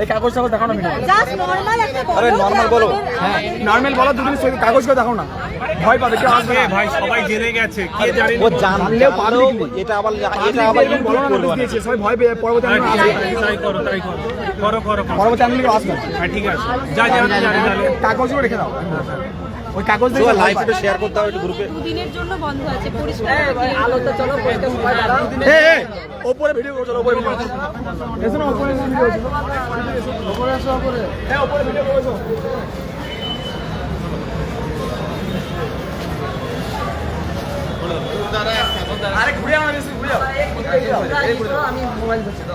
এই কাগজ টাগজ দেখাও না জাস্ট নর্মাল বলো। হ্যাঁ। নর্মাল বলো দুদিন সই কাগজ করে দেখাও না। ভয় পাবে কেউ আসবে ভাই সবাই জেনে গেছে। কে জানে ও জানলেও পারলেও এটা আবার এটা আবার বলো না দিয়েছে সবাই ভয় পেয়ে পরবর্তী হ্যাঁ, তাই করো তাই করো। করো করো করো। পরবর্তী আন্দোলন আসবে হ্যাঁ ঠিক আছে। যা যা কাগজগুলো রেখে দাও। ওই কাগজ দিয়ে লাইভ। একটু শেয়ার করতে হবে একটু গ্রুপে দুদিনের জন্য বন্ধ আছে পরিষ্কার এ, এ, ওপরে ভিডিও করো চলো ওপরে ভিডিও করো। এসো না ওপরে ভিডিও করো ওপরে আসো ওপরে। হ্যাঁ ওপরে ভিডিও করো আরে ঘুরে আমার বেশি ঘুরে আমি মোবাইল ধরছি তো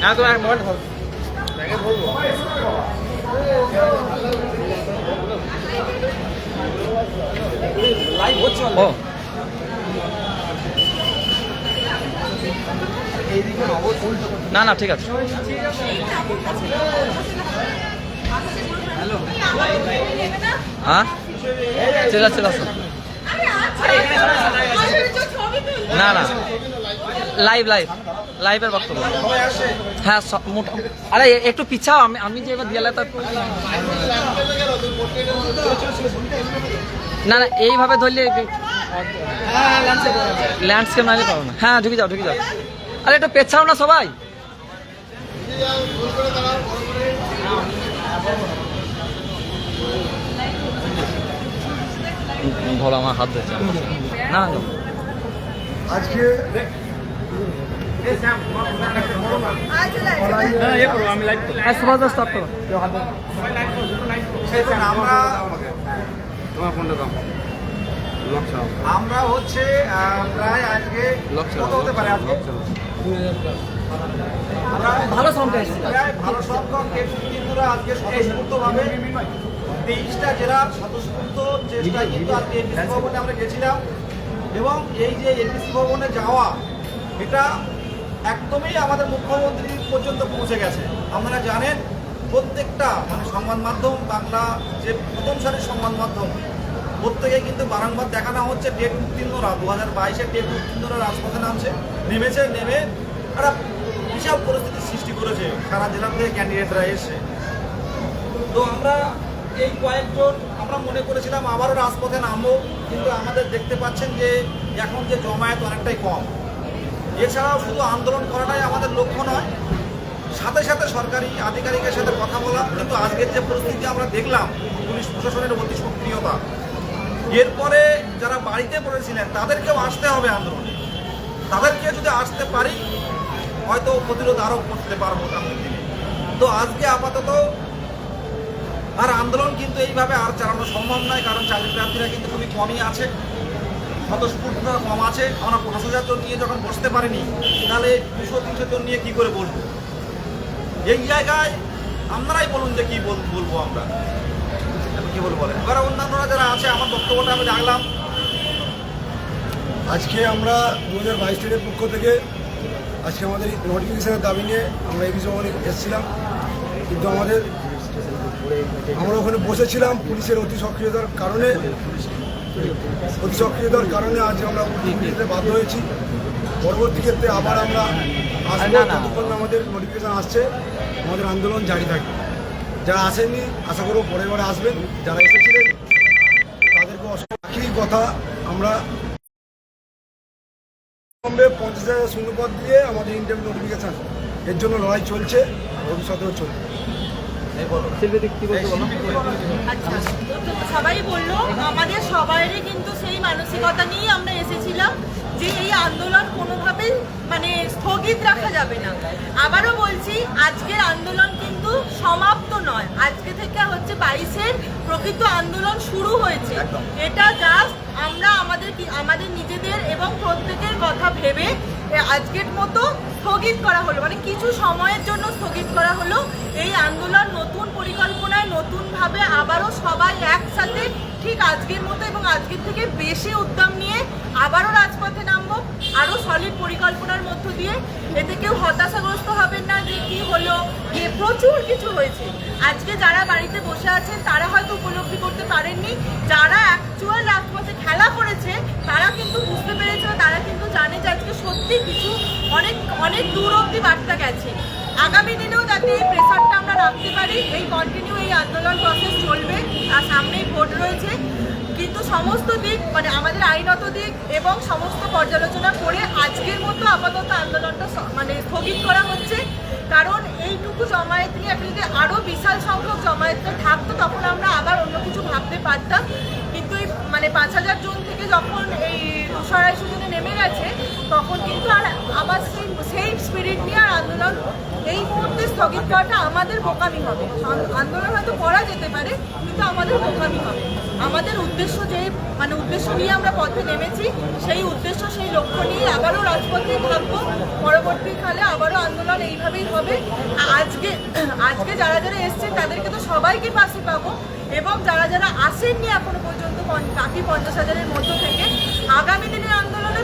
হ্যাঁ তো মোবাইল ধর লাইভ হচ্ছে ও না না ঠিক আছে। হ্যাঁ? ঠিক আছে ঠিক আছে। না না। লাইভ লাইভ লাইভের বক্তব্য। হ্যাঁ আরে একটু পিছাও, আমি আমি যে এবার দিয়ালে না না, এইভাবে ধরলে ল্যান্ডস্কেপ নাইলে পাবো না। হ্যাঁ ঢুকে যাও ঢুকে যাও। আরে, একটু পেছাও না সবাই। ভালো আমার হাত ধরছে। না। আজকে আমরা আমরা হচ্ছে প্রায় আজকে কত হতে পারে আজকে? আমরা ভালো সংখ্যা প্রায় ভালো সংখ্যক নেতৃত্বরা আজকে স্বতঃস্ফূর্তভাবে তেইশটা জেলার স্বতঃস্ফূর্ত চেষ্টায় কিন্তু আজকে এনপিসি ভবনে আমরা গেছিলাম। এবং এই যে এনপিসি ভবনে যাওয়া এটা একদমই আমাদের মুখ্যমন্ত্রী পর্যন্ত পৌঁছে গেছে। আপনারা জানেন, প্রত্যেকটা মানে সংবাদ মাধ্যম, বাংলা যে প্রথম সারির সংবাদ মাধ্যম, প্রত্যেকে কিন্তু বারংবার দেখানো হচ্ছে টেট উত্তীর্ণরা। দু হাজার বাইশে টেট উত্তীর্ণরা রাজপথে নামছে, নেমেছে, নেমে একটা বিশাল পরিস্থিতির সৃষ্টি করেছে সারা জেলা থেকে ক্যান্ডিডেটরা এসে। তো আমরা এই কয়েকজন, আমরা মনে করেছিলাম আবারও রাজপথে নামবো, কিন্তু আমাদের দেখতে পাচ্ছেন যে এখন যে জমায়েত অনেকটাই কম। এছাড়াও শুধু আন্দোলন করাটাই আমাদের লক্ষ্য নয়, সাথে সাথে সরকারি আধিকারিকের সাথে কথা বলা, কিন্তু আজকের যে পরিস্থিতি আমরা দেখলাম, পুলিশ প্রশাসনের অতি সক্রিয়তা, এরপরে যারা বাড়িতে পড়েছিলেন, তাদেরকেও আসতে হবে আন্দোলনে। তাদেরকে যদি আসতে পারি, হয়তো প্রতিরোধ আরও করতে পারব সামনের তো আজকে আপাতত আর আন্দোলন কিন্তু এইভাবে আর চালানো সম্ভব নয়, কারণ চাকরি প্রার্থীরা কিন্তু খুবই কমই আছে। স্বতঃস্ফূর্ততা কম আছে, আমরা পাঁচ হাজার জন নিয়ে যখন বসতে পারিনি, তাহলে দুশো তিনশো জন নিয়ে কি করে বলব? এই জায়গায় আপনারাই বলুন যে কি বলব আমরা। কি বলব বলেন? এবার অন্যান্যরা যারা আছে, আমার বক্তব্যটা আমি রাখলাম। আজকে আমরা দু হাজার বাইশ টেটের পক্ষ থেকে আজকে আমাদের নোটিফিকেশনের দাবি নিয়ে আমরা এই বিষয়ে অনেক এসেছিলাম। কিন্তু আমাদের আমরা ওখানে বসেছিলাম পুলিশের অতি সক্রিয়তার কারণে। সক্রিয়তার কারণে আজ আমরা যেতে বাধ্য হয়েছি। পরবর্তী ক্ষেত্রে আবার আমরা আসব। ততক্ষণ আমাদের নোটিফিকেশন আসছে আমাদের আন্দোলন জারি থাকবে। যারা আসেননি আশা করব পরের বারে আসবেন। যারা এসেছিলেন তাদেরকে অসংখ্য কথা আমরা কমবে পঞ্চাশ হাজার শূন্যপদ দিয়ে আমাদের ইন্টারভিউ নোটিফিকেশান এর জন্য লড়াই চলছে ভবিষ্যতেও চলবে। সবাই বলল আমাদের সবারই কিন্তু সেই মানসিকতা নিয়েই আমরা এসেছিলাম যে এই আন্দোলন কোনোভাবেই মানে স্থগিত রাখা যাবে না। আবারও বলছি আজকের আন্দোলন কিন্তু সমাপ্ত নয়। আজকে থেকে হচ্ছে বাইশের প্রকৃত আন্দোলন শুরু হয়েছে। এটা জাস্ট আমরা আমাদের আমাদের নিজেদের এবং প্রত্যেকের কথা ভেবে আজকের মতো স্থগিত করা হলো। মানে কিছু সময়ের জন্য স্থগিত করা হলো। এই আন্দোলন নতুন পরিকল্পনায় নতুনভাবে আবারও সবাই একসাথে ঠিক আজকের মতো এবং আজকের থেকে বেশি উদ্যম নিয়ে আবারও রাজপথে নামবো, আরও সলিড পরিকল্পনার মধ্য দিয়ে। এতে কেউ হতাশাগ্রস্ত হবেন না যে কী হলো, যে প্রচুর কিছু হয়েছে। আজকে যারা বাড়িতে বসে আছেন, তারা হয়তো উপলব্ধি করতে পারেননি। যারা অ্যাকচুয়াল রাজপথে খেলা করেছে, তারা কিন্তু বুঝতে পেরেছে তারা কিন্তু জানে যে আজকে সত্যি কিছু অনেক অনেক দূর অব্দি বার্তা গেছে। আগামী দিনেও যাতে এই প্রেশারটা আমরা রাখতে পারি, এই কন্টিনিউ এই আন্দোলন প্রসেস চলবে, আর সামনেই ভোট রয়েছে। কিন্তু সমস্ত দিক মানে আমাদের আইনত দিক এবং সমস্ত পর্যালোচনা করে আজকের মতো আপাতত আন্দোলনটা মানে স্থগিত করা হচ্ছে। কারণ এইটুকু জমায়েত নিয়ে, একটা যদি আরও বিশাল সংখ্যক জমায়েতটা থাকতো, তখন আমরা আবার অন্য কিছু ভাবতে পারতাম। কিন্তু এই মানে পাঁচ হাজার জন থেকে যখন এই দুশো আড়াইশো জনে নেমে গেছে তখন কিন্তু আর আবার সেই সেই স্পিরিট নিয়ে আর আন্দোলন এই মুহূর্তে স্থগিত করাটা আমাদের বোকামি হবে। আন্দোলন হয়তো করা যেতে পারে, কিন্তু আমাদের বোকামি হবে। আমাদের উদ্দেশ্য যে মানে উদ্দেশ্য নিয়ে আমরা পথে নেমেছি, সেই উদ্দেশ্য, সেই লক্ষ্য নিয়ে আবারও রাজপথে থাকব। পরবর্তীকালে আবারও আন্দোলন এইভাবেই হবে। আজকে আজকে যারা যারা এসছে তাদেরকে তো সবাইকে পাশে পাবো। এবং যারা যারা আসেননি এখনও পর্যন্ত বাকি পঞ্চাশ হাজারের মধ্য থেকে, আগামী দিনের আন্দোলনে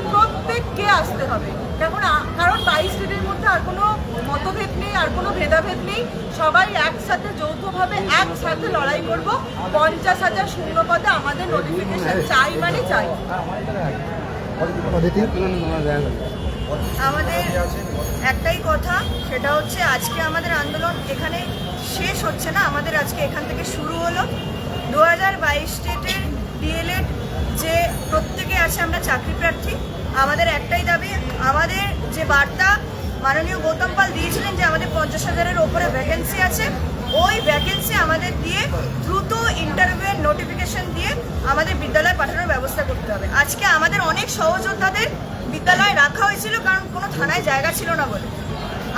প্রত্যেককে আসতে হবে? কারণ আ- কারণ বাইশ দিনের মধ্যে আর কোনো মতভেদ নেই আর কোনো ভেদাভেদ নেই। সবাই একসাথে যৌথভাবে একসাথে লড়াই করব। পঞ্চাশ হাজার শূন্য পদে আমাদের নোটিফিকেশন চাই মানে চাই। আমাদের একটাই কথা সেটা হচ্ছে আজকে আমাদের আন্দোলন এখানে শেষ হচ্ছে না। আমাদের আজকে এখান থেকে শুরু হলো। দু হাজার বাইশ স্টেটের ডিএলএড যে প্রত্যেকে আছে আমরা চাকরি প্রার্থী। আমাদের একটাই দাবি, আমাদের যে বার্তা মাননীয় গৌতম পাল দিয়েছিলেন যে আমাদের পঞ্চাশ হাজারের ওপরে ভ্যাকেন্সি আছে, ওই ভ্যাকেন্সি আমাদের দিয়ে দ্রুত ইন্টারভিউ নোটিফিকেশন দিয়ে আমাদের বিদ্যালয়ে পাঠানোর ব্যবস্থা করতে হবে। আজকে আমাদের অনেক সহযোদ্ধাদের বিদ্যালয়ে রাখা হয়েছিল, কারণ কোনো থানায় জায়গা ছিল না বলে।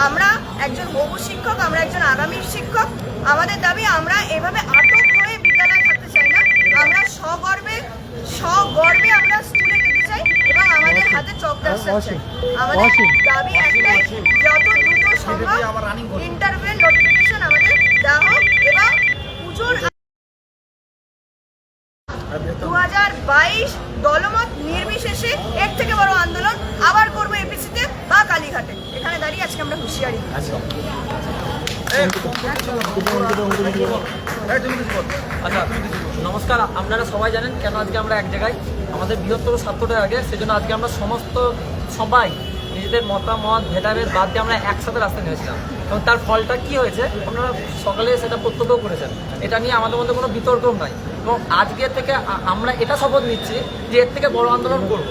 আমরা একজন বহু শিক্ষক, আমরা একজন আগামী শিক্ষক। আমাদের দাবি, আমরা এভাবে আটক হয়ে বিদ্যালয়ে থাকতে চাই না। আমরা সগর্বে সগর্বে আমরা স্কুলে যেতে চাই এবং আমাদের হাতে চক দাস্তার আমাদের দাবি একটাই যত দ্রুত সম্ভব ইন্টারভিউ নোটিফিকেশন আমাদের দেওয়া হোক এবং পুজোর দু হাজার বাইশ দলমত নির্বিশেষে এর থেকে বড় আন্দোলন আবার করব এপিসিতে বা কালীঘাটে। এখানে দাঁড়িয়ে আজকে আমরা হুঁশিয়ারি। আচ্ছা নমস্কার, আপনারা সবাই জানেন কেন আজকে আমরা এক জায়গায়? আমাদের বৃহত্তর স্বার্থটা আগে, সেজন্য আজকে আমরা সমস্ত সবাই নিজেদের মতামত, ভেদাভেদ বাদ দিয়ে আমরা একসাথে রাস্তায় নেমেছিলাম এবং তার ফলটা কি হয়েছে, আপনারা সকালে সেটা প্রত্যক্ষ করেছেন। এটা নিয়ে আমাদের মধ্যে কোনো বিতর্কও নাই। এবং আজকে থেকে আমরা এটা শপথ নিচ্ছি যে এর থেকে বড় আন্দোলন করব।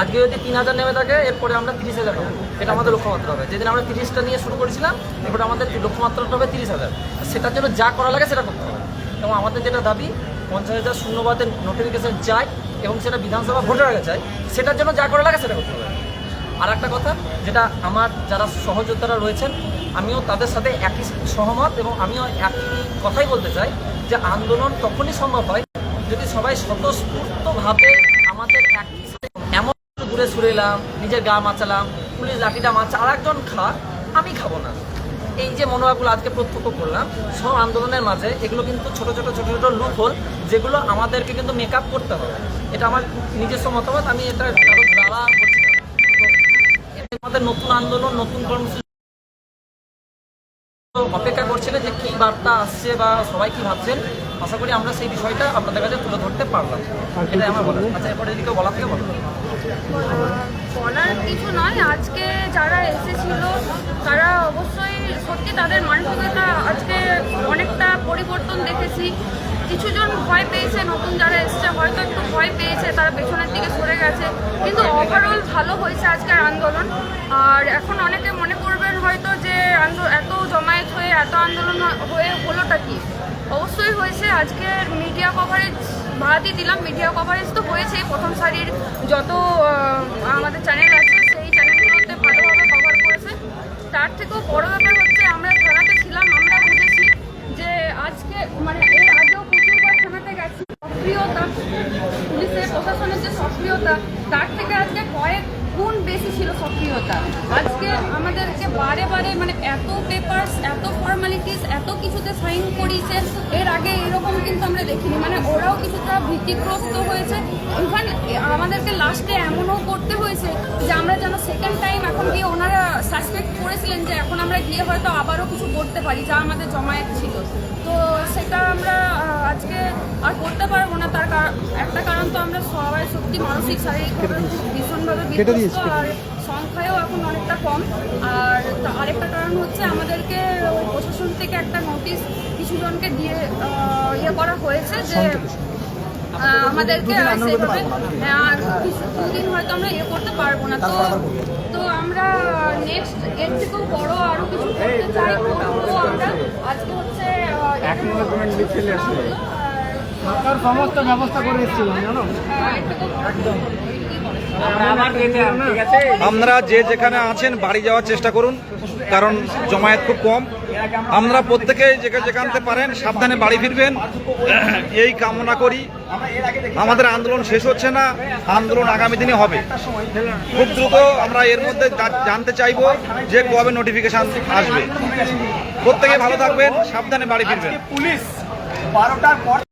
আজকে যদি তিন হাজার নেমে থাকে, এরপরে আমরা তিরিশ হাজার নেব। এটা আমাদের লক্ষ্যমাত্রা হবে। যেদিন আমরা তিরিশটা নিয়ে শুরু করেছিলাম, এরপরে আমাদের লক্ষ্যমাত্রাটা হবে তিরিশ হাজার। সেটার জন্য যা করা লাগে সেটা করতে হবে। এবং আমাদের যেটা দাবি, পঞ্চাশ হাজার শূন্যবাদের নোটিফিকেশন চাই এবং সেটা বিধানসভা ভোটের আগে চাই, সেটার জন্য যা করা লাগে সেটা করতে হবে। আর একটা কথা, যেটা আমার যারা সহযোদ্ধারা রয়েছেন, আমিও তাদের সাথে একই সহমত এবং আমিও একই কথাই বলতে চাই যে আন্দোলন তখনই সম্ভব হয় যদি সবাই স্বতঃস্ফূর্তভাবে আমাদের একই সরে এলাম, নিজের গা মাচালাম, পুলিশ লাঠিটা মাচা আর একজন খা, আমি খাব না। এই যে মনোভাবগুলো আজকে প্রত্যক্ষ করলাম, সব আন্দোলনের মাঝে এগুলো কিন্তু ছোট ছোট ছোট ছোট লুপ হোল যেগুলো আমাদেরকে কিন্তু মেকআপ করতে হবে। এটা আমার নিজস্ব মতামত, আমি এটা আমাদের নতুন আন্দোলন, নতুন কর্মসূচি অপেক্ষা করছিলেন যে কি বার্তা আসছে বা সবাই কি ভাবছেন আশা করি আমরা সেই বিষয়টা আপনাদের কাছে তুলে ধরতে পারলাম। এটাই আমার বলার। আচ্ছা এরপরে এদিকে বলার থেকে, বলো। বলার কিছু নয়। আজকে যারা এসেছিল, তারা অবশ্যই সত্যি তাদের মানসিকতা আজকে অনেকটা পরিবর্তন দেখেছি। কিছুজন ভয় পেয়েছে, নতুন যারা এসছে, হয়তো একটু ভয় পেয়েছে, তারা পেছনের দিকে সরে গেছে। কিন্তু ওভারঅল ভালো হয়েছে আজকের আন্দোলন। আর এখন অনেকে মনে করবেন হয়তো যে এত জমায়েত হয়ে, এত আন্দোলন হয়ে হলোটা কি? অবশ্যই হয়েছে। আজকের মিডিয়া কভারেজ ভাড়াতে দিলাম মিডিয়া কভারেজ তো হয়েছে। প্রথম সারির যত আমাদের চ্যানেল আছে, সেই চ্যানেলগুলোতে ভালোভাবে কভার করেছে। তার থেকেও বড় ব্যাপার হচ্ছে, আমরা থানাতে ছিলাম, আমরা বুঝেছি যে আজকে মানে এর আগেও প্রচুরবার থানাতে গেছি। সক্রিয়তা, পুলিশের, প্রশাসনের যে সক্রিয়তা, তার থেকে আজকে কয়েক গুণ বেশি ছিল সক্রিয়তা। আজকে আমাদেরকে বারে বারে মানে এত পেপারস এত ফর্মালিটিস এত কিছুতে সাইন করিয়েছে। এর আগে এরকম কিন্তু আমরা দেখিনি। মানে ওরাও কিছুটা ভীতিগ্রস্ত হয়েছে। ইভেন আমাদেরকে লাস্টে এমনও করতে হয়েছে যে আমরা যেন সেকেন্ড টাইম এখন গিয়ে ওনারা সাসপেক্ট করেছিলেন যে এখন আমরা গিয়ে হয়তো আবারও কিছু করতে পারি যা আমাদের জমায়েত ছিল। তো সেটা আমরা আজকে আর করতে পারব না। তার একটা কারণ তো আমরা সবাই সত্যি মানসিক শারীরিকভাবে ভীষণভাবে বিধ্বস্ত আর সংখ্যায়ও এখন অনেকটা কম। আর তা- আরেকটা কারণ হচ্ছে আমাদেরকে প্রশাসন থেকে একটা নোটিশ কিছু জনকে দিয়ে ইয়ে করা হয়েছে যে আমাদেরকে সেভাবে হ্যাঁ, আর কিছু দুদিন হয়তো আমরা ইয়ে করতে পারব না। তো তো আমরা নেক্সট এর থেকেও বড় আরও কিছু করতে চাই করব আমরা। আজকে হচ্ছে সমস্ত ব্যবস্থা করে এসেছিল জানো? আপনারা যে যেখানে আছেন বাড়ি যাওয়ার চেষ্টা করুন, কারণ জমায়েত খুব কম। আমরা প্রত্যেকে যেখানে যেখানতে পারেন, সাবধানে বাড়ি ফিরবেন। এই কামনা করি। আমাদের আন্দোলন শেষ হচ্ছে না, আন্দোলন আগামী দিনে হবে। খুব দ্রুত আমরা এর মধ্যে জানতে চাইব যে কবে নোটিফিকেশান আসবে। প্রত্যেকে ভালো থাকবেন, সাবধানে বাড়ি ফিরবেন। পুলিশ বারোটার পর